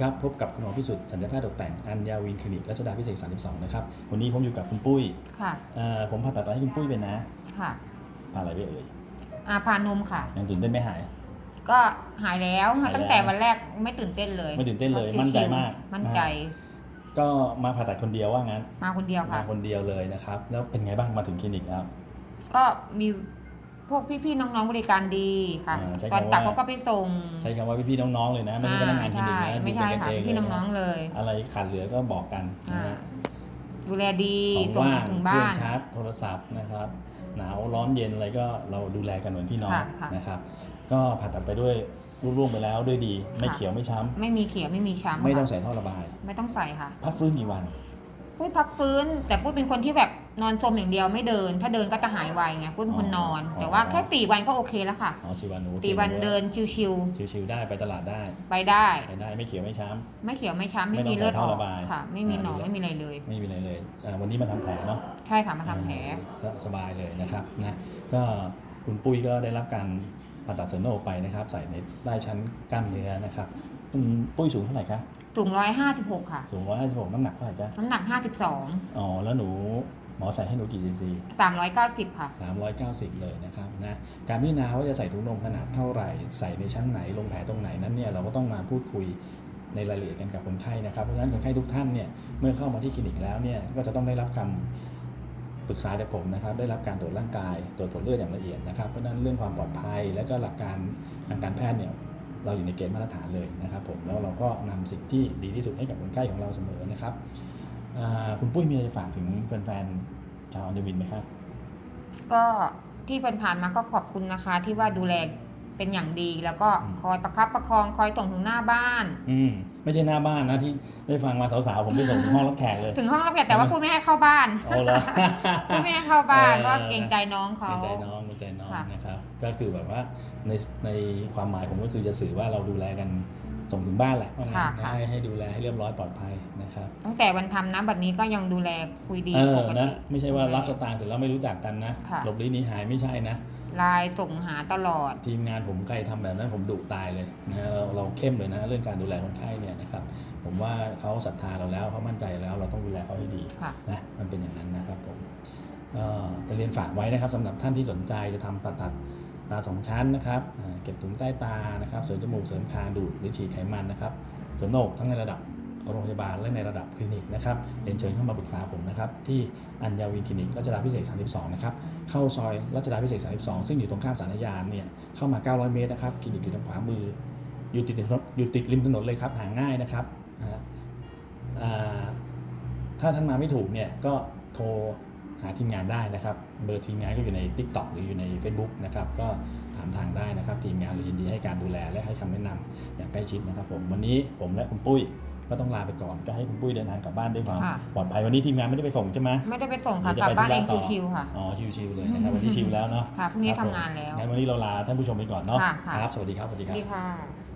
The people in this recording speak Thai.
ครับ พบกับคุณหมอพิสุทธิ์สัญญาแพทย์ตกแต่ง อัญญาวินคลินิกรัชดาพิเศษ32 นะครับ วันนี้ผมอยู่กับคุณปุ้ยค่ะเอ่อผมผ่าตัดไตให้คุณปุ้ยเป็นนะ ค่ะผ่าอะไรไปเอ่ยอาพานมค่ะ ยังตื่นเต้นไม่หาย ก็หายแล้วหายแล้ว ตั้งแต่วันแรกไม่ตื่นเต้นเลยไม่ตื่นเต้นเลยชิวๆมั่นใจมากมั่นใจก็มาผ่าตัดคนเดียวว่างั้น มาคนเดียวมาค่ะ คนเดียวเลยนะครับ แล้วเป็นไงบ้างมาถึงคลินิกแล้ว ก็มี พวกพี่ๆน้องๆบริการดีค่ะ อ่าใช้ตอนคำว่าตัดเขาก็ไปส่งใช้คำว่าพี่ๆน้องๆเลยนะ ไม่ใช่พนักงานคลินิกใช่นะไม่ใช่ดูค่ะเป็นกันเองพี่เลยน้องๆเลย อะไรขาดเหลือก็บอกกันนะอ่าฮะ ดูแลดีของส่งว่างถึงเครื่บ้าองน ชาร์จโทรศัพท์นะครับ หนาวร้อนเย็นอะไรก็เราดูแลกันเหมือนพี่น้องค่ะค่ะนะครับ ก็ผ่าตัดไปด้วยรุ่ร่วงไปแล้วด้วยดี ไม่ค่ะ เขียวไม่ช้ไม่มีเขียวไม่มีช้ำำไม่ต้องค่ะใส่ท่อระบาย ไม่ต้องใส่ค่ะ พักฟื้นกี่วัน ปุ้ยพักฟื้น แต่ปุ้ยเป็นคนที่แบบนอนสมอย่างเดียวไม่เดิน ถ้าเดินก็จะหายไวไงปุ้ยเป็นคนนอนอ๋อแต่ว่าแค่สี่วันก็โอเคแล้วค่ะอ๋อสี่วันโอเคสี่วันเดินชิวชิวๆได้ไปตลาดได้ๆไปได้ไปได้ไม่เขียวไม่ช้ไม่เขียวไม่ช้ำไม่ไม่ต้องมีเลือดใส่อท่ออกระบายค่ะ ไม่มีหนองอ่าไม่มีอะไรเลยำไม่มีอะไรเลยอ่าวันนี้มาทำแผลเนาะใช่ค่ะมาทำแผลก็สบายเลยนะครับนะก็คุณปุ้ยก็ได้รับการผ่าตัดเสริมหน้าอกไปนะครับ ใส่ในใต้ชั้นกล้ามเนื้อนะครับคุณ ปุ้ยสูงเท่าไหร่คะถุงร้อยห้าสิบหกค่ะ สูง156น้ำหนักเท่าไหร่จ๊ะน้ำหนักห้าสิบสองอ๋อแล้วหนูหมอใส่ให้หนูกี่ซีซีสามร้อยเก้าสิบค่ะ390เลยนะครับนะการพิจารณาว่าจะใส่ถุงลมขนาดเท่าไหร่ ใส่ในชั้นไหนลงแผลตรงไหนนั้นเนี่ยเราก็ต้องมาพูดคุยในรายละเอียดกันกับคนไข้นะครับ เพราะฉะนั้นคนไข้ทุกท่านเนี่ยเมื่อเข้ามาที่คลินิกแล้วเนี่ยก็จะต้องได้รับคำปรึกษาจากผมนะครับ ได้รับการตรวจร่างกาย ตรวจผลเลือดอย่างละเอียดนะครับ เพราะฉะนั้นเรื่องความปลอดภัย และก็หลักการทางการแพทย์เนี่ย เราอยู่ในเกณฑ์มาตรฐานเลยนะครับผมแล้วเราก็นำสิ่งที่ดีที่สุดให้กับคนไข้ของเราเสมอนะครับอ่าคุณปุ้ยมีอะไรจะฝากถึงแฟนๆชาวอันเดวินไหมครับก็ที่ผ่านๆมาก็ขอบคุณนะคะที่ว่าดูแลเป็นอย่างดีแล้วก็อืมคอยประคับประคองคอยส่งถึงหน้าบ้าน อืมไม่ใช่หน้าบ้านนะที่ได้ฟังมาสาวๆผมไปส่งถึงห้องรับแขกเลย ถึงห้องรับแขกแต่ว่าพูดไม่ให้เข้าบ้านเอาละพูดไม่ให้เข้าบ้านเออเพราะเกรงใจน้องเกรเขางใจน้องเกรง ใจน้องค่ะนะครับ ก็คือแบบว่าในในความหมายผมก็คือจะสื่อว่าเราดูแลกันส่งถึงบ้านแหละว่างั้นให้ให้ดูแลให้เรียบร้อยปลอดภัยนะครับ ตั้งแต่วันทำนะบัดนี้ก็ยังดูแลคุยดีเอปอกนะติไม่ใช่ว่ารับสตางค์แต่เราไม่รู้จักกันนะค่ะหลบลี้หนีหายไม่ใช่นะไลายส่งหาตลอด ทีมงานผมใครทำแบบนั้นผมดุตายเลยนะเราเราเข้มเลยนะเรื่องการดูแลคนไข้เนี่ยนะครับผมว่าเขาศรัทธาเราแล้วเขามั่นใจแล้ว เราต้องดูแลเขาให้ดีค่ะนะมันเป็นอย่างนั้นนะครับผม ก็จะเรียนฝากไว้นะครับสำหรับท่านที่สนใจจะทำผ่าตัดตาสองชั้นนะครับเก็บถุงใต้ตานะครับเสริมจมูกเสริมคางดูดหรือฉีดไขมันนะครับเสริมโหนกทั้งในระดับโรงพยาบาลและในระดับคลินิกนะครับเรียนเชิญเข้ามาปรึกษาผมนะครับที่อัญญาวินคลินิกรัชดาพิเศษ 32 นะครับเข้าซอยรัชดาพิเศษ 32 ซึ่งอยู่ตรงข้ามสารยานเนี่ยเข้ามา 900 เมตรนะครับคลินิกอยู่ทางขวามือ อยู่ติดถนนอยู่ติดริมถนนเลยครับหาง่ายนะครับถ้าท่านมาไม่ถูกเนี่ยก็โทร หาทีมงานได้นะครับ เบอร์ทีมงานก็อยู่ใน Tik t o k หรืออยู่ใน Facebook นะครับ ก็ถามทางได้นะครับ ทีมงานเรายินดีให้การดูแลและให้คำแนะนำอย่างใกล้ชิดนะครับผมวันนี้ผมและคุณปุ้ยก็ต้องลาไปก่อนก็ให้คุณปุ้ยเดินทางกลับบ้านด้วยความค่ะ ปลอดภัยวันนี้ทีมงานไม่ได้ไปส่งใช่ไหม ไม่ได้ไปส่งค่ะเดี๋กยวลับจะไปบ้านเองธุระต่อชิวๆค่ะ อ๋อ ชิวๆเลยนะครับ วันนี้ชิวแล้วเนาะค่ะพรุ่งนี้ครับผมทำงานแล้ว งั้นวันนี้เราลาท่านผู้ชมไปก่อนเนาะค่ะค่ะ ครับ สวัสดีครับ สวัสดีครับ ดีค่ะ